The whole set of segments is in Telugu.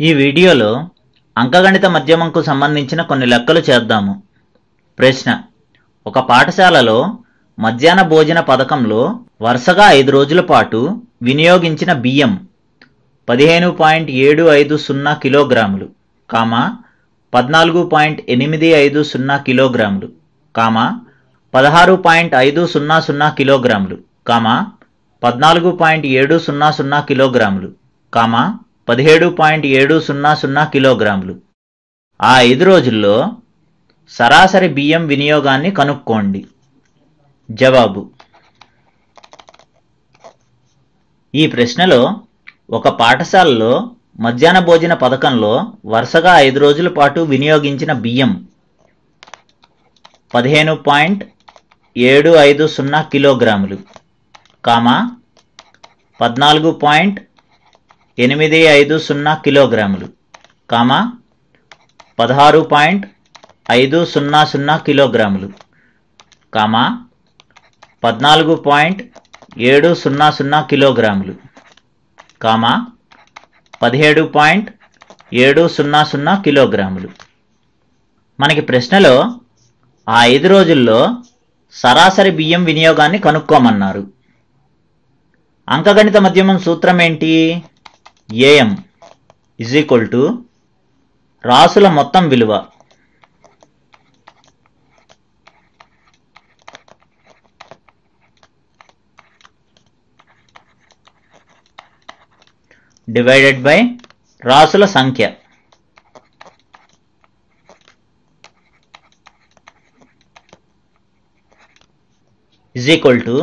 ఈ వీడియోలో అంకగణిత మధ్యమంకు సంబంధించిన కొన్ని లెక్కలు చేద్దాము. ప్రశ్న ఒక పాఠశాలలో మధ్యాహ్న భోజన పథకంలో వరుసగా ఐదు రోజుల పాటు వినియోగించిన బియ్యం పదిహేను పాయింట్ ఏడు ఐదు సున్నా కిలోగ్రాములు కామా పద్నాలుగు పాయింట్ ఎనిమిది ఐదు సున్నా కిలోగ్రాములు కామా పదహారు పాయింట్ ఐదు సున్నా సున్నా కిలోగ్రాములు కామా పద్నాలుగు పాయింట్ ఏడు సున్నా సున్నా కిలోగ్రాములు కామా పదిహేడు పాయింట్ ఏడు సున్నా సున్నా కిలోగ్రాములు. ఆ ఐదు రోజుల్లో సరాసరి బియ్యం వినియోగాన్ని కనుక్కోండి. జవాబు. ఈ ప్రశ్నలో ఒక పాఠశాలలో మధ్యాహ్న భోజన పథకంలో వరుసగా ఐదు రోజుల పాటు వినియోగించిన బియ్యం పదిహేను పాయింట్ ఏడు ఐదు సున్నా కిలోగ్రాములు కామా పద్నాలుగు పాయింట్ ఎనిమిది ఐదు సున్నా కిలోగ్రాములు కామా పదహారు పాయింట్ ఐదు సున్నా సున్నా కిలోగ్రాములు కామా పద్నాలుగు పాయింట్ ఏడు సున్నా సున్నా కిలోగ్రాములు కామా పదిహేడు పాయింట్ ఏడు సున్నా సున్నా కిలోగ్రాములు. మనకి ప్రశ్నలో ఆ ఐదు రోజుల్లో సరాసరి బియ్యం వినియోగాన్ని కనుక్కోమన్నారు. అంకగణిత మధ్యమం సూత్రం ఏంటి? ఏఎం ఇజ్ ఈక్వల్ టు రాసుల మొత్తం విలువ. డివైడెడ్ బై రాసుల సంఖ్య. ఇజ్ ఈక్వల్ టు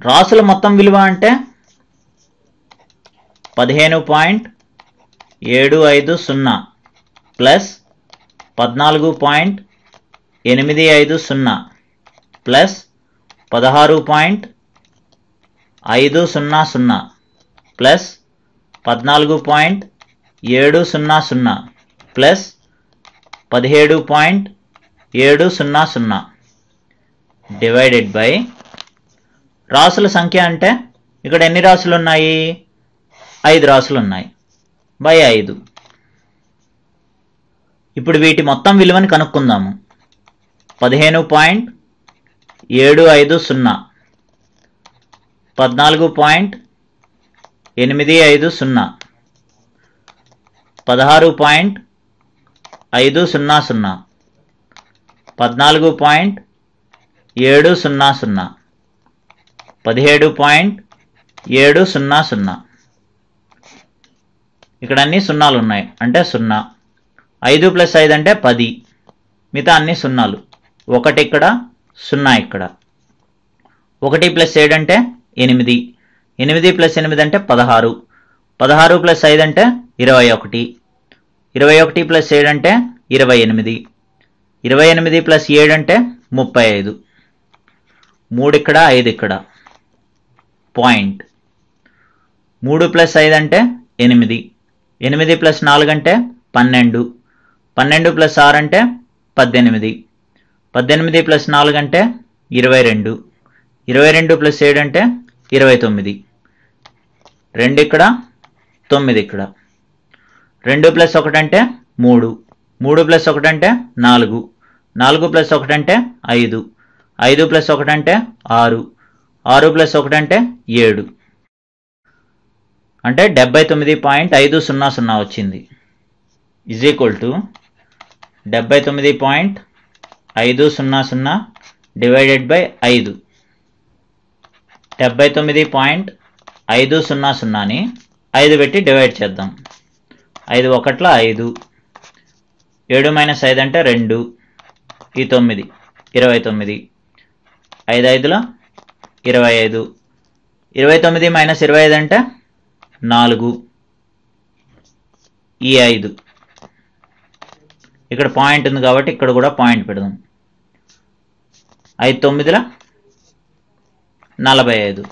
రాసుల మొత్తం విలువ అంటే? పదిహేను పాయింట్ ఏడు ఐదు సున్నా ప్లస్ పద్నాలుగు పాయింట్ ఎనిమిది ఐదు సున్నా ప్లస్ పదహారు పాయింట్ ఐదు సున్నా సున్నా ప్లస్ పద్నాలుగు పాయింట్ ఏడు సున్నా సున్నా ప్లస్ పదిహేడు పాయింట్ ఏడు సున్నా సున్నా డివైడెడ్ బై రాసుల సంఖ్య అంటే ఇక్కడ ఎన్ని రాసులు ఉన్నాయి? ఐదు రాసులు ఉన్నాయి బై ఐదు. ఇప్పుడు వీటి మొత్తం విలువని కనుక్కుందాము. పదిహేను పాయింట్ ఏడు ఐదు సున్నా. పద్నాలుగు పాయింట్ ఎనిమిది ఐదు సున్నా. పదహారు పాయింట్ ఐదు సున్నా సున్నా. పద్నాలుగు పాయింట్ ఏడు సున్నా సున్నా. పదిహేడు పాయింట్ ఏడు సున్నా సున్నా. ఇక్కడ అన్ని సున్నాలు ఉన్నాయి. అంటే సున్నా. ఐదు ప్లస్ ఐదు అంటే పది. మిగతా అన్ని సున్నాలు. ఒకటి ఇక్కడ సున్నా ఇక్కడ. ఒకటి ప్లస్ ఏడు అంటే ఎనిమిది. ఎనిమిది ప్లస్ ఎనిమిది అంటే పదహారు. పదహారు ప్లస్ ఐదు అంటే ఇరవై ఒకటి. ఇరవై ఒకటి ప్లస్ ఏడు అంటే ఇరవై ఎనిమిది. ఇరవై ఎనిమిది ప్లస్ ఏడు అంటే ముప్పై ఐదు. మూడు ఇక్కడ ఐదు ఇక్కడ. పాయింట్. మూడు ప్లస్ ఐదు అంటే ఎనిమిది. ఎనిమిది ప్లస్ నాలుగు అంటే పన్నెండు. పన్నెండు ప్లస్ ఆరు అంటే పద్దెనిమిది. పద్దెనిమిది ప్లస్ నాలుగు అంటే ఇరవై రెండు. ఇరవై రెండు ప్లస్ ఏడు అంటే ఇరవై తొమ్మిది. రెండు ఇక్కడ తొమ్మిది ఇక్కడ. రెండు ప్లస్ ఒకటి అంటే మూడు. మూడు ప్లస్ ఒకటి అంటే నాలుగు. నాలుగు ప్లస్ ఒకటి అంటే ఐదు. ఐదు ప్లస్ ఒకటి అంటే ఆరు. ఆరు ప్లస్ ఒకటి అంటే ఏడు. అంటే డెబ్బై తొమ్మిది పాయింట్ ఐదు సున్నా సున్నా వచ్చింది. ఇజ్ ఈక్వల్ టు డెబ్బై తొమ్మిది పాయింట్ ఐదు సున్నా సున్నా డివైడెడ్ బై ఐదు. డెబ్బై తొమ్మిది పాయింట్ ఐదు సున్నా సున్నాని ఐదు పెట్టి డివైడ్ చేద్దాం. ఐదు ఒకట్ల ఐదు. ఏడు మైనస్ ఐదు అంటే రెండు. ఈ తొమ్మిది ఇరవై తొమ్మిది. ఐదు ఐదులో ఇరవై ఐదు. ఇరవై తొమ్మిది మైనస్ ఇరవై ఐదు అంటే నాలుగు. ఈ ఐదు. ఇక్కడ పాయింట్ ఉంది కాబట్టి ఇక్కడ కూడా పాయింట్ పెడదాం. ఐదు తొమ్మిదిలో నలభై ఐదు.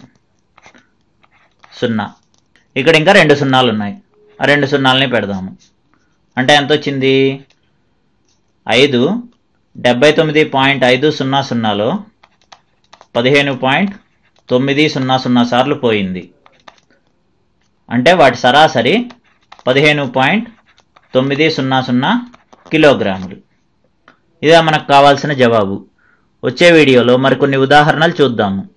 సున్నా. ఇక్కడ ఇంకా రెండు సున్నాలు ఉన్నాయి. ఆ రెండు సున్నాలని పెడదాము. అంటే ఎంత వచ్చింది? ఐదు. డెబ్బై తొమ్మిది పాయింట్ ఐదు సున్నా సున్నాలో పదిహేను పాయింట్ తొమ్మిది సున్నా సున్నా సార్లు పోయింది. అంటే వాటి సరాసరి పదిహేను పాయింట్ తొమ్మిది సున్నా సున్నా కిలోగ్రాములు. ఇదే మనకు కావాల్సిన జవాబు. వచ్చే వీడియోలో మరికొన్ని ఉదాహరణలు చూద్దాము.